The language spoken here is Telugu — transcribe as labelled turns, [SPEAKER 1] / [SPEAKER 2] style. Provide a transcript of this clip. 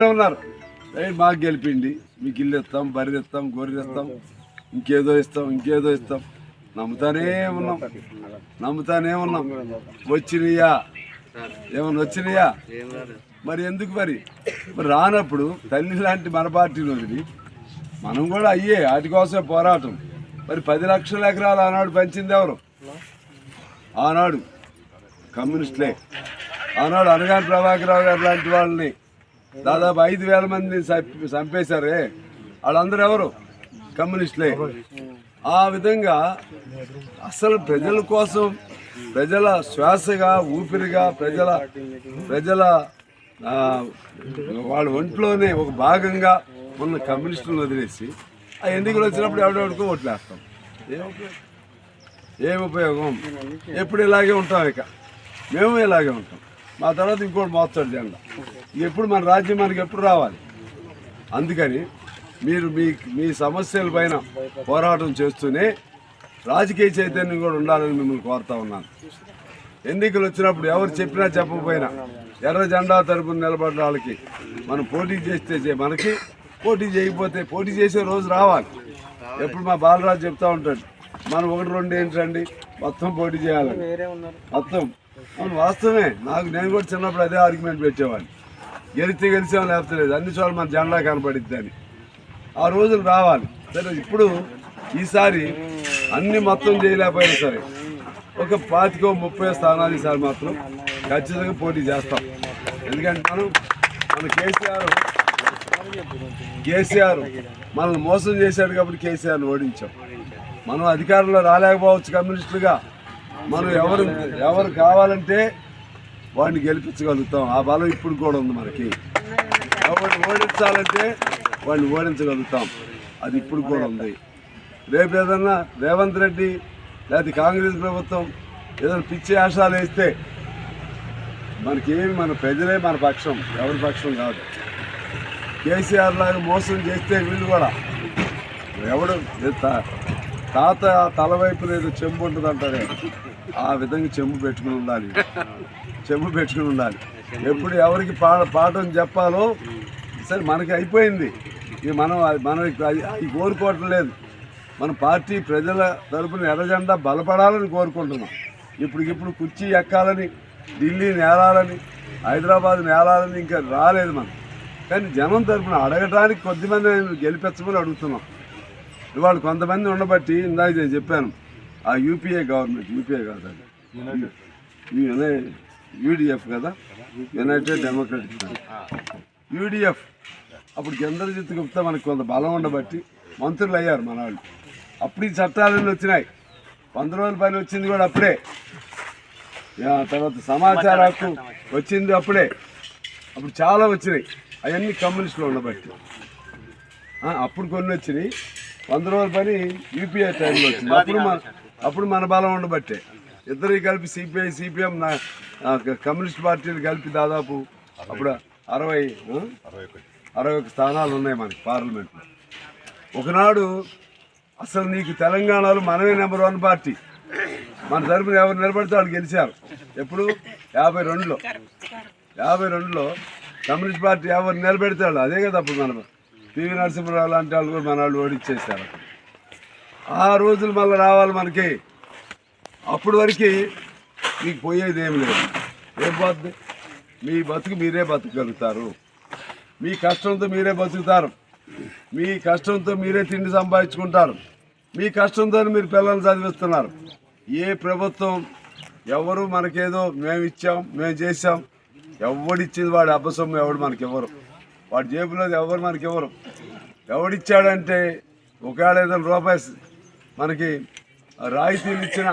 [SPEAKER 1] ఉన్నారు. మాకు గెలిపిండి మీకు ఇల్లు ఇస్తాం బర్రె ఇస్తాం గొర్రెలు ఇస్తాం ఇంకేదో ఇస్తాం ఇంకేదో ఇస్తాం. నమ్ముతానే ఉన్నాం. నమ్ముతానే ఉన్నాం. వచ్చినయా? ఏమన్నా వచ్చినయా? మరి ఎందుకు మరి? మరి రానప్పుడు తల్లి లాంటి మన పార్టీని వదిలి మనం కూడా అయ్యే వాటి కోసమే పోరాటం. మరి పది లక్షల ఎకరాలు ఆనాడు పెంచింది ఎవరు? ఆనాడు కమ్యూనిస్టులే. ఆనాడు అనగాని ప్రభాకరరావు గారు లాంటి వాళ్ళని దాదాపు ఐదు వేల మంది చంపేశారే. వాళ్ళందరూ ఎవరు? కమ్యూనిస్టులే. ఆ విధంగా అసలు ప్రజల కోసం ప్రజల శ్వాసగా ఊపిరిగా ప్రజల ప్రజల వాళ్ళ ఒంట్లోనే ఒక భాగంగా ఉన్న కమ్యూనిస్టులను వదిలేసి ఆ ఎన్నికలు వచ్చినప్పుడు ఎవడెవడికో ఓట్లేస్తాం. ఏం ఉపయోగం? ఏం ఉపయోగం? ఎప్పుడు ఇలాగే ఉంటాం ఇక. మేము ఇలాగే ఉంటాం. మా తర్వాత ఇంకోటి మోస్తాడు జెండా. ఎప్పుడు మన రాజ్యం మనకి ఎప్పుడు రావాలి? అందుకని మీరు మీ మీ సమస్యల పైన పోరాటం చేస్తూనే రాజకీయ చైతన్యం కూడా ఉండాలని మిమ్మల్ని కోరుతా ఉన్నాను. ఎన్నికలు వచ్చినప్పుడు ఎవరు చెప్పినా చెప్పకపోయినా ఎర్ర జెండా తరపున నిలబడిన వాళ్ళకి మనం పోటీ చేస్తే మనకి పోటీ చేయకపోతే పోటీ చేసే రోజు రావాలి. ఎప్పుడు మా బాలరాజు చెప్తా ఉంటాడు మనం ఒకటి రెండు ఏంటండి మొత్తం పోటీ చేయాలి మొత్తం. అవును వాస్తవమే. నాకు నేను కూడా చిన్నప్పుడు అదే ఆర్గ్యుమెంట్ పెట్టేవాడిని. గెలిచి గెలిచాం లేకపోతే లేదు అన్ని చోట్ల మన జెండా కనపడిద్ది అని. ఆ రోజులు రావాలి. సరే ఇప్పుడు ఈసారి అన్ని మొత్తం చేయలేకపోయినా సరే ఒక పాతికో ముప్పై స్థానాలు ఈసారి మాత్రం ఖచ్చితంగా పోటీ చేస్తాం. ఎందుకంటే మనం మన కేసీఆర్ కేసీఆర్ మనల్ని మోసం చేశాడు కాబట్టి కేసీఆర్ని ఓడించాం. మనం అధికారంలో రాలేకపోవచ్చు కమ్యూనిస్టులుగా. మనం ఎవరు ఎవరు కావాలంటే వాడిని గెలిపించగలుగుతాం. ఆ బలం ఇప్పుడు కూడా ఉంది మనకి. ఎవరిని ఓడించాలంటే వాడిని ఓడించగలుగుతాం. అది ఇప్పుడు కూడా ఉంది. రేపు ఏదన్నా రేవంత్ రెడ్డి లేకపోతే కాంగ్రెస్ ప్రభుత్వం ఏదైనా పిచ్చి ఆశాలు వేస్తే మనకేమి మన ప్రజలే మన పక్షం ఎవరి పక్షం కాదు. కేసీఆర్ లాగా మోసం చేస్తే వీళ్ళు కూడా ఎవడు తాత తల వైపు లేదు చెంబు ఉంటుంది అంటారే. ఆ విధంగా చెంబు పెట్టుకుని ఉండాలి. చెంబు పెట్టుకుని ఉండాలి. ఎప్పుడు ఎవరికి పా పాఠం చెప్పాలో సరే మనకి అయిపోయింది. ఇక మనం అది- మనం అది కోరుకోవటం లేదు. మన పార్టీ ప్రజల తరపున ఎర్రజెండా బలపడాలని కోరుకుంటున్నాం. ఇప్పటికిప్పుడు కుర్చీ ఎక్కాలని ఢిల్లీ నేలాలని హైదరాబాద్ నేలాలని ఇంకా రాలేదు మనం. కానీ జనం తరపున అడగటానికి కొద్దిమంది గెలిపించమని అడుగుతున్నాం. ఇవాళ కొంతమంది ఉండబట్టి ఇందాక నేను చెప్పాను. ఆ యూపీఏ గవర్నమెంట్ యూపీఏ కాదు అది. యూడిఎఫ్ కదా? United Democratic UDF. అప్పుడు చంద్రజిత్ గుప్తా మనకు కొంత బలం ఉండబట్టి మంత్రులు అయ్యారు మన వాళ్ళు. అప్పుడు ఈ చట్టాలన్నీ వచ్చినాయి. వంద రోజుల పని వచ్చింది కూడా అప్పుడే. తర్వాత సమాచార హక్కు వచ్చింది అప్పుడే. అప్పుడు చాలా వచ్చినాయి. అవన్నీ కమ్యూనిస్టులు ఉండబట్టి. అప్పుడు కొన్ని వచ్చినాయి. వంద రోజుల పని యూపీఐ టైంలో వచ్చింది. అప్పుడు మన అప్పుడు మన బలం ఉండబట్టే. ఇద్దరు కలిపి సిపిఐ సిపిఎం కమ్యూనిస్ట్ పార్టీలు కలిపి దాదాపు అప్పుడు అరవై అరవై ఒక స్థానాలు ఉన్నాయి మనకి పార్లమెంట్లో. ఒకనాడు అసలు నీకు తెలంగాణలో మనమే నెంబర్ వన్ పార్టీ. మన తరపున ఎవరు నిలబడితే వాళ్ళు గెలిచారు. ఎప్పుడు? యాభై రెండులో. యాభై రెండులో కమ్యూనిస్ట్ పార్టీ ఎవరు నిలబెడితే వాళ్ళు అదే కదా అప్పుడు మన. పివి నరసింహరావు లాంటి వాళ్ళు కూడా మన వాళ్ళు ఓడిచ్చేసారు ఆ రోజులు మళ్ళీ రావాలి మనకి. అప్పటి వరకు మీకు పోయేది ఏం లేదు. ఏం పోద్ది? మీ బతుకు మీరే బతకగలుగుతారు. మీ కష్టంతో మీరే బతుకుతారు. మీ కష్టంతో మీరే తిండి సంపాదించుకుంటారు. మీ కష్టంతో మీరు పిల్లల్ని చదివిస్తున్నారు. ఏ ప్రభుత్వం ఎవరు మనకేదో మేము ఇచ్చాం మేము చేసాం ఎవడిచ్చింది వాడి అబ్బసొమ్ము ఎవడు మనకి ఇవ్వరు వాడి జేబులో ఎవరు మనకి ఎవరు ఎవడిచ్చాడంటే ఒకవేళ ఏదైనా రూపాయి మనకి రాయితీలు ఇచ్చిన